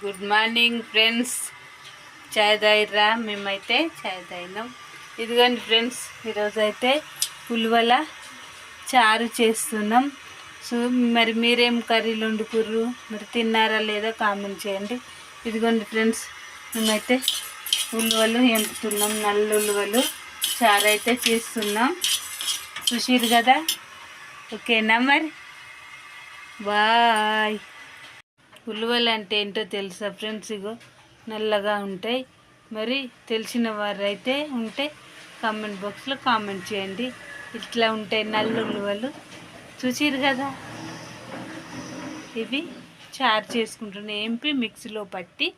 Good morning friends చాయ్ తాగిర్రా మేమైతే చాయ్ తాగినాం ఇదిగోండి ఫ్రెండ్స్ ఈరోజు అయితే ఉలువల చారు చేస్తున్నాం. సో మరి మీరేం కర్రీలు వండుకుర్రు? మరి తిన్నారా లేదా కామెంట్ చేయండి. ఇదిగోండి ఫ్రెండ్స్ మేమైతే ఉలువలు ఎంపుతున్నాం నల్ల ఉలువలు చారు అయితే చేస్తున్నాం. చూసిరు కదా? ఓకేనా మరి? బాయ్. ఉలువలు అంటే ఏంటో తెలుసా ఫ్రెండ్స్? ఇగో నల్లగా ఉంటాయి. మరి తెలిసిన వారైతే ఉంటే కామెంట్ బాక్స్లో కామెంట్ చేయండి. ఇట్లా ఉంటాయి నల్ల ఉలువలు. చూసిరు కదా? ఇవి చారు చేసుకుంటున్న ఏంపి మిక్సీలో పట్టి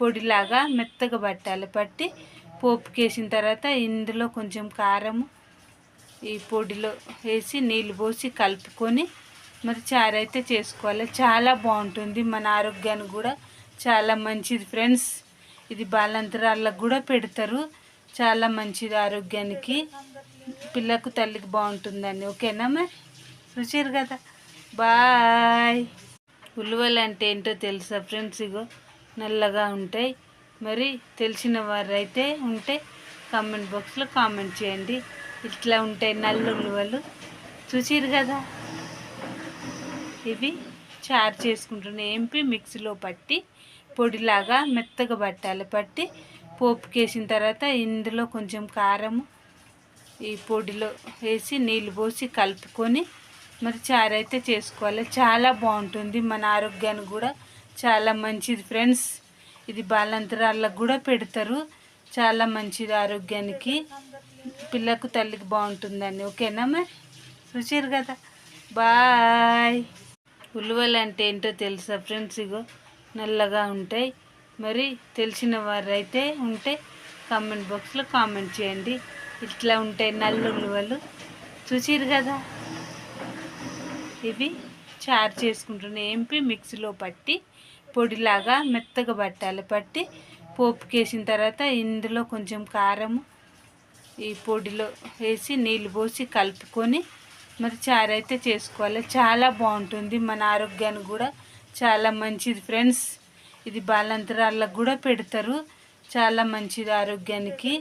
పొడిలాగా మెత్తగా పట్టాలి పట్టి పోపుకేసిన తర్వాత ఇందులో కొంచెం కారము ఈ పొడిలో వేసి నీళ్ళు పోసి కలుపుకొని మరి చారు అయితే చేసుకోవాలి. చాలా బాగుంటుంది మన ఆరోగ్యానికి కూడా. చాలా మంచిది ఫ్రెండ్స్. ఇది బాలంతరాలకు కూడా పెడతారు. చాలా మంచిది ఆరోగ్యానికి. పిల్లకు తల్లికి బాగుంటుందండి. ఓకేనా మరి? రుచిరు కదా. బాయ్. ఉలువలు అంటే ఏంటో తెలుసా ఫ్రెండ్స్ ఇగో? నల్లగా ఉంటాయి. మరి తెలిసిన వారైతే ఉంటే కామెంట్ బాక్స్లో కామెంట్ చేయండి. ఇట్లా ఉంటాయి నల్ల ఉలువలు. చూసిరు కదా? ఇవి చారు చేసుకుంటున్న ఏంపి మిక్సీలో పట్టి పొడిలాగా మెత్తగా పట్టాలి పట్టి పోపుకేసిన తర్వాత ఇందులో కొంచెం కారము ఈ పొడిలో వేసి నీళ్ళు పోసి కలుపుకొని మరి చారు అయితే చేసుకోవాలి. చాలా బాగుంటుంది. మన ఆరోగ్యానికి కూడా చాలా మంచిది ఫ్రెండ్స్. ఇది బాలంతరాలకు కూడా పెడతారు. చాలా మంచిది ఆరోగ్యానికి. పిల్లకు తల్లికి బాగుంటుందండి ఓకేనా మరి? చూసారు కదా. బాయ్. ఉలువలు అంటే ఏంటో తెలుసా ఫ్రెండ్స్? ఇగో నల్లగా ఉంటాయి. మరి తెలిసిన వారైతే ఉంటే కామెంట్ బాక్స్లో కామెంట్ చేయండి. ఇట్లా ఉంటాయి నల్ల ఉలువలు. చూసిరు కదా? ఇవి చారు చేసుకుంటున్న ఏంపి మిక్సీలో పట్టి పొడిలాగా మెత్తగా పట్టాలి పట్టి పోపుకేసిన తర్వాత ఇందులో కొంచెం కారము ఈ పొడిలో వేసి నీళ్ళు పోసి కలుపుకొని మరి చారు అయితే చేసుకోవాలి. చాలా బాగుంటుంది. మన ఆరోగ్యానికి కూడా చాలా మంచిది ఫ్రెండ్స్. ఇది బాలంతరాలకు కూడా పెడతారు. చాలా మంచిది ఆరోగ్యానికి.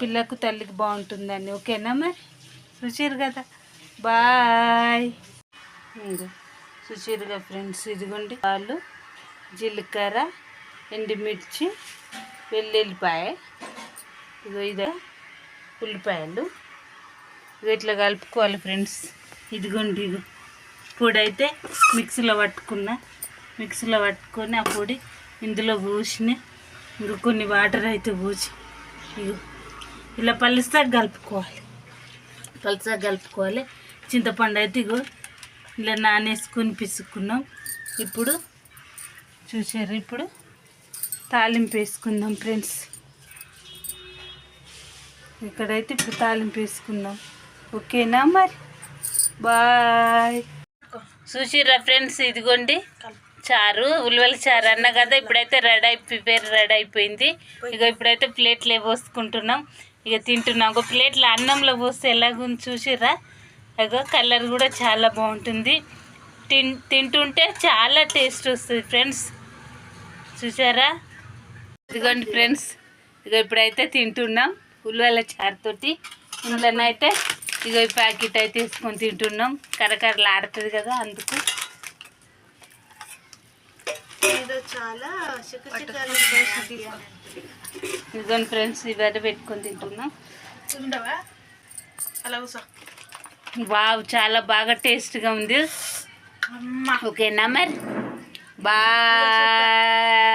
పిల్లకు తల్లికి బాగుంటుందండి. ఓకేనా మరి? చూసారు కదా. బాయ్. ఇంకో చూసారుగా ఫ్రెండ్స్ ఇదిగోండి. పాలు జీలకర్ర ఎండుమిర్చి వెల్లుల్లిపాయ ఇదో ఇదే ఉల్లిపాయలు. ఇట్లా కలుపుకోవాలి ఫ్రెండ్స్. ఇదిగోండి ఇది పొడి అయితే మిక్సీలో పట్టుకున్నా. మిక్సీలో పట్టుకొని ఆ పొడి ఇందులో పోసిన. ఇంకా కొన్ని వాటర్ అయితే పోసి. ఇగో ఇలా పలుసా కలుపుకోవాలి. పలుసా కలుపుకోవాలి. చింతపండు అయితే ఇగో ఇలా నానేసుకొని పిసుక్కున్నాం. ఇప్పుడు చూసారు ఇప్పుడు? తాలింపు వేసుకుందాం ఫ్రెండ్స్. ఇక్కడైతే ఇప్పుడు తాలింపు వేసుకుందాం. ఓకేనా మరి? బాయ్. చూసిర్రా ఫ్రెండ్స్ ఇదిగోండి. చారు ఉల్వల చారు అన్న కదా ఇప్పుడైతే రెడీ అయిపోయి రెడీ అయిపోయింది. ఇక ఇప్పుడైతే ప్లేట్లో పోసుకుంటున్నాం. ఇక తింటున్నాం. ఒక ప్లేట్లో అన్నంలో పోస్తే ఎలాగుంది చూసిర్రా? అగో కలర్ కూడా చాలా బాగుంటుంది. తిన్ తింటుంటే చాలా టేస్ట్ వస్తుంది ఫ్రెండ్స్. చూసారా? ఇదిగోండి ఫ్రెండ్స్. ఇక ఇప్పుడైతే తింటున్నాం ఉల్లిపాయల చారుతోటి ఇంట్లోనైతే ఇక ఈ ప్యాకెట్ అయితే వేసుకొని తింటున్నాం. కరకరలు ఆడుతుంది కదా అందుకు. ఇదిగోండి ఫ్రెండ్స్ ఇవన్నీ పెట్టుకొని తింటున్నాం. వావ్ చాలా బాగా టేస్ట్గా ఉంది. ఓకేనా మరి? బాయ్.